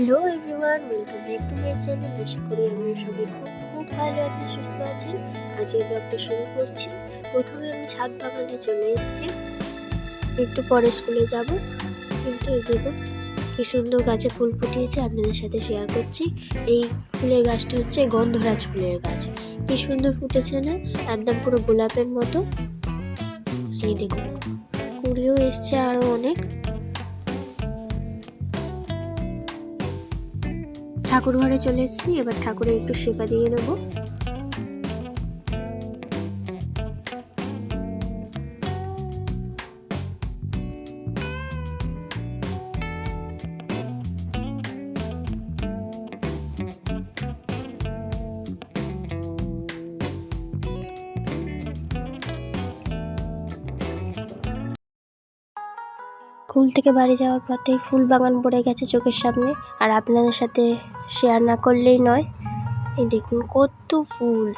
Hello everyone welcome back to my channel আশা করি আপনারা সবাই খুব খুব ভালো আছেন, সুস্থ আছেন। আজকের ব্লগটা শুরু করছি। প্রথমে আমি ছাদ বাগানে চলে এসেছি। একটু পরে স্কুলে যাব। কিন্তু এই দেখুন কি সুন্দর গাছে ফুল ফুটিয়েছে, আপনাদের সাথে শেয়ার করছি। এই ফুলের গাছটা হচ্ছে গন্ধরাজ ফুলের গাছ। কি সুন্দর ফুটেছে না? একদম পুরো গোলাপের মতো। এই দেখুন কুড়িও এসছে আরও অনেক। ঠাকুর ঘরে চলে এসেছি এবার ঠাকুরের একটু সেবা দিয়ে নেব। স্কুল থেকে বাড়ি যাওয়ার পথে ফুল বাগান পড়ে গেছে চোখের সামনে। আর আপনাদের সাথে শেয়ার না করলেই নয়, এই দেখুন কত ফুল,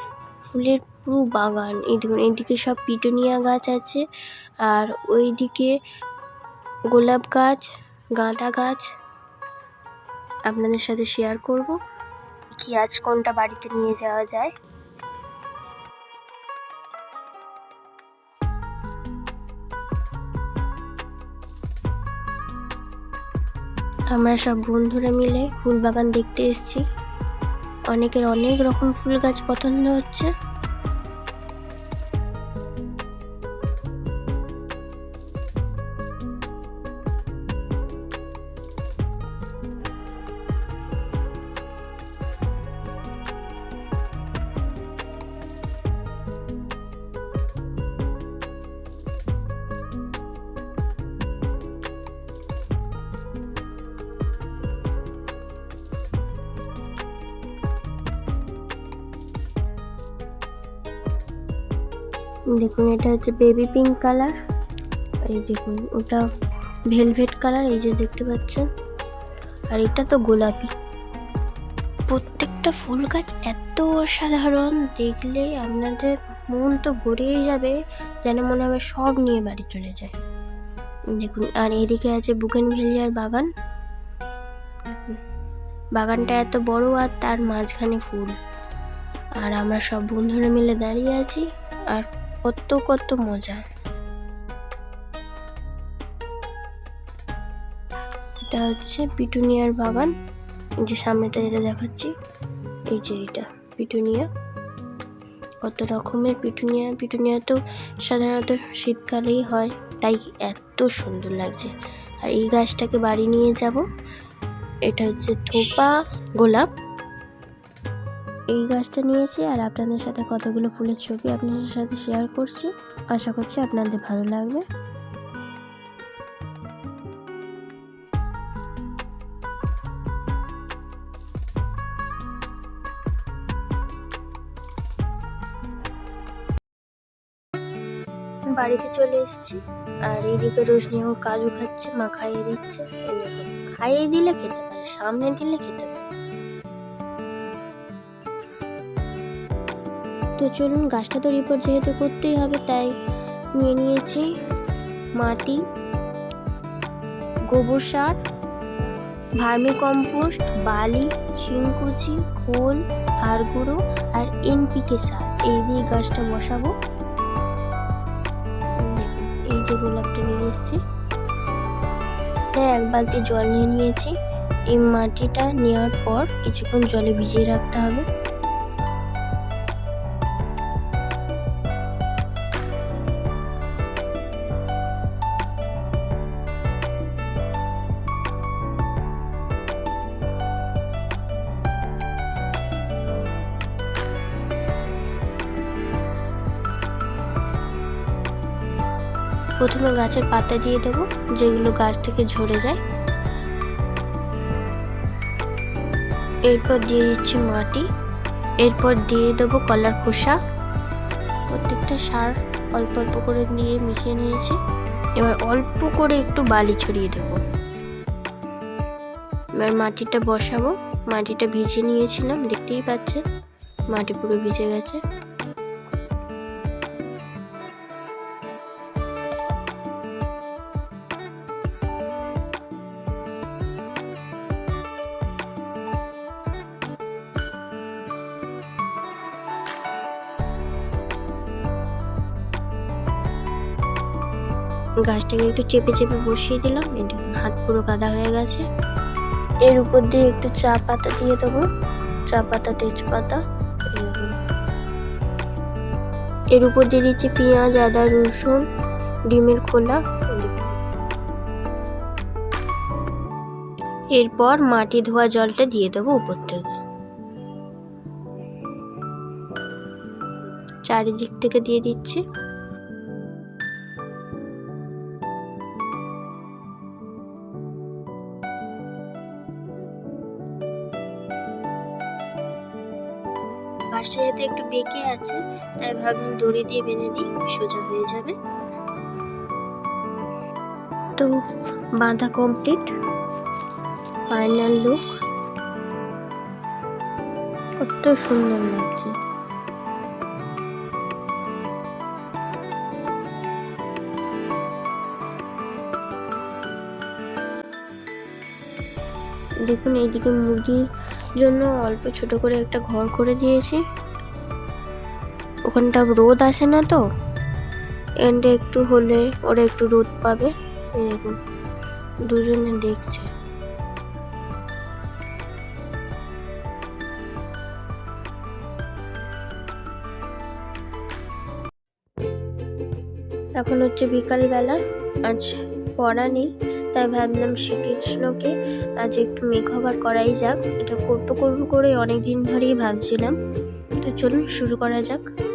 ফুলের পুরো বাগান। এই দেখুন, এইদিকে সব পিটুনিয়া গাছ আছে, আর ওইদিকে গোলাপ গাছ, গাঁদা গাছ। আপনাদের সাথে শেয়ার করব, কি আজ কোনটা বাড়িতে নিয়ে যাওয়া যায়। আমরা সব বন্ধুরা মিলে ফুল বাগান দেখতে এসেছি। অনেকের অনেক রকম ফুল গাছ পছন্দ হচ্ছে। দেখুন, এটা হচ্ছে বেবি পিঙ্ক কালার আর এই দেখুন, ওটা ভেলভেট কালার এই যে দেখতে পাচ্ছেন। আর এটা তো গোলাপি। প্রত্যেকটা ফুল গাছ এত অসাধারণ, দেখলে আপনাদের মন তো ভরেই যাবে, যেন মনে হবে সব নিয়ে বাড়ি চলে যায়। দেখুন, আর এদিকে আছে বুকেন ভেলিয়ার বাগান। বাগানটা এত বড় আর তার মাঝখানে ফুল। আর আমরা সব বন্ধুরা মিলে দাঁড়িয়ে আছি, আর কত কত মজা। এটা হচ্ছে পিটুনিয়ার বাগান। এই যে সামনেটা যেটা দেখাচ্ছি, এই যে এটা পিটুনিয়া। কত রকমের পিটুনিয়া। পিটুনিয়া তো সাধারণত শীতকালেই হয়, তাই এত সুন্দর লাগছে। আর এই গাছটাকে বাড়ি নিয়ে যাব। এটা হচ্ছে থোপা গোলাপ। এই গাছটা নিয়েছি আর আপনাদের সাথে কতগুলো ফুলের ছবি আপনাদের সাথে শেয়ার করছি। আশা করছি আপনাদের ভালো লাগবে। বাড়িতে চলে এসেছি। আর এদিকে রোশনি ওর কাজু খাচ্ছে, মা খাইয়ে দিচ্ছে। খাইয়ে দিলে খেতে পারে, সামনে দিলে খেতে পারে। তো চলুন গাছটা তো রিপোর্ট যেহেতু করতেই হবে, তাই নিয়ে নিয়েছি মাটি, গোবর সার ভার্মি কম্পোস্ট বালি, শিংকুচি, খোল হাড় গুঁড়ো আর এনপিকে সার। এই দিয়ে গাছটা বসাবো। এই যে গোলাপটা নিয়ে এসেছি। এক বালতি জল নিয়ে নিয়েছি। এই মাটিটা নেওয়ার পর কিছুক্ষণ জলে ভিজিয়ে রাখতে হবে। প্রথমে গাছের পাতা দিয়ে দেব, যেগুলো গাছ থেকে ঝরে যায়। এরপর দিয়ে দিচ্ছি মাটি। এরপর দিয়ে দেবো কলার খোসা। প্রত্যেকটা সার অল্প অল্প করে দিয়ে মিশিয়ে নিয়েছি। এবার অল্প করে একটু বালি ছড়িয়ে দেব। এবার মাটিটা বসাবো। মাটিটা ভিজে নিয়েছিলাম, দেখতেই পাচ্ছেন। মাটি পুরো ভিজে গেছে। গাছটাকে একটু চেপে চেপে বসিয়ে দিলাম। এই দেখুন হাত পুরো কাদা হয়ে গেছে। এর উপর দিয়ে একটু চা পাতা দিয়ে দেবো। চা পাতা, তেজপাতা এর উপর দিয়ে দিচ্ছি পেঁয়াজ, আদা, রসুন, ডিমের খোলা এরপর মাটি ধোয়া জলটা দিয়ে দেবো উপর থেকে। চারিদিক থেকে দিয়ে দিচ্ছি। পাশে যাতে একটু বেঁকে আছে, তাই ভাবলাম দড়ি দিয়ে বেঁধে দিই, সোজা হয়ে যাবে। তো বাঁধা কমপ্লিট ফাইনাল লুক কত সুন্দর লাগছে। দেখুন, এইদিকে মুরগির জন্য অল্প ছোট করে একটা ঘর করে দিয়েছি। ওখানটা রোদ আসে না তো? এন্ডে একটু হলে ওরা একটু রোদ পাবে। দেখুন, দুজনে দেখছে। এখন হচ্ছে বিকালবেলা, আজ পড়া নেই। তাই ভাবলাম শ্রীকৃষ্ণকে আজ একটু মেকওভার করাই যাক। এটা করব করব করে অনেক দিন ধরেই ভাবছিলাম। তো চলুন শুরু করা যাক।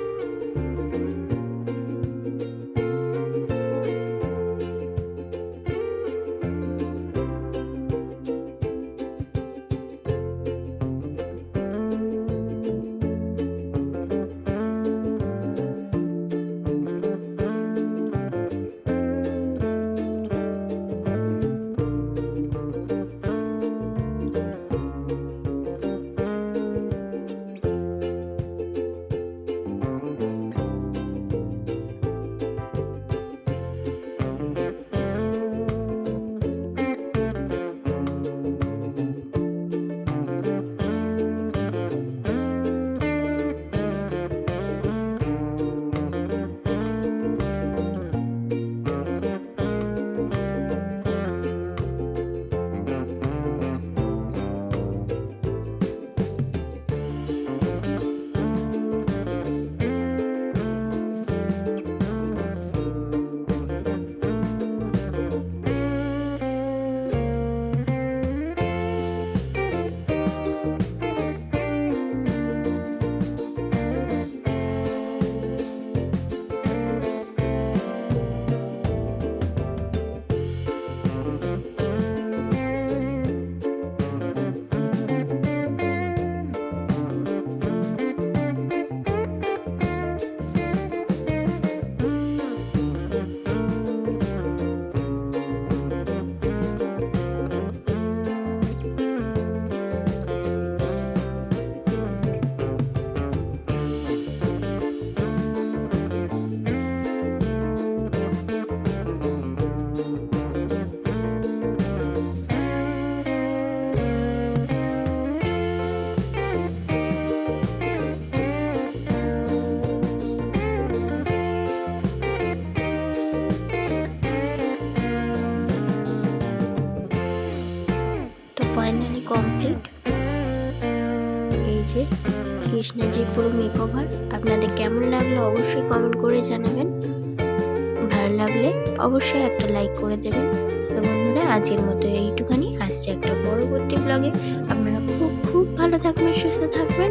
কৃষ্ণজি পুরো মেকওভার আপনাদের কেমন লাগল অবশ্যই কমেন্ট করে জানাবেন। ভালো লাগলে অবশ্যই একটা লাইক করে দেবেন। তো বন্ধুরা, আজকের মতো এইটুখানি। আসছে একটা পরবর্তী ব্লগে আপনারা খুব খুব ভালো থাকবেন, সুস্থ থাকবেন।